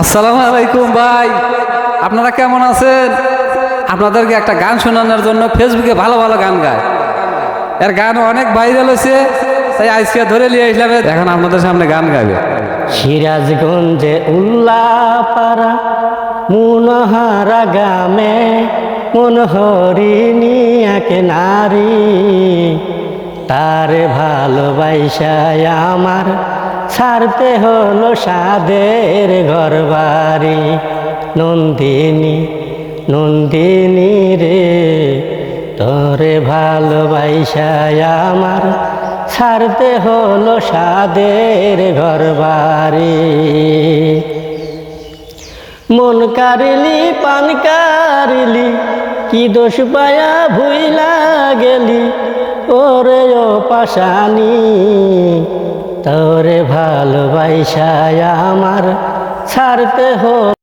আসসালামু আলাইকুম ভাই। আপনারা কেমন আছেন? আপনাদেরকে একটা গান শোনানোর জন্য ফেসবুকে ভালো ভালো গান গায়। এর গান অনেক ভাইরাল হয়েছে, তাই আজকে ধরে নিয়ে আসলাম। এখন আপনাদের সামনে গান গাবে সিরাজগঞ্জে উল্লাপাড়া মনোহারা গ্রামে মনোহরিণী এক নারী। তার ভালোবাসায় আমার ছাড়তে হলো সাদের ঘর বাড়ি নন্দিনী নন্দিনী রে, তোরে ভালোবাসায় আমার ছাড়তে হলো সাদের ঘর বাড়ি মন কারিলি পান কারিলি কি দোষ পায়া ভুইলা গেলি, ওরে ও পাশানি। তোরে ভালোবাসায় আমার ছাড়তে হলো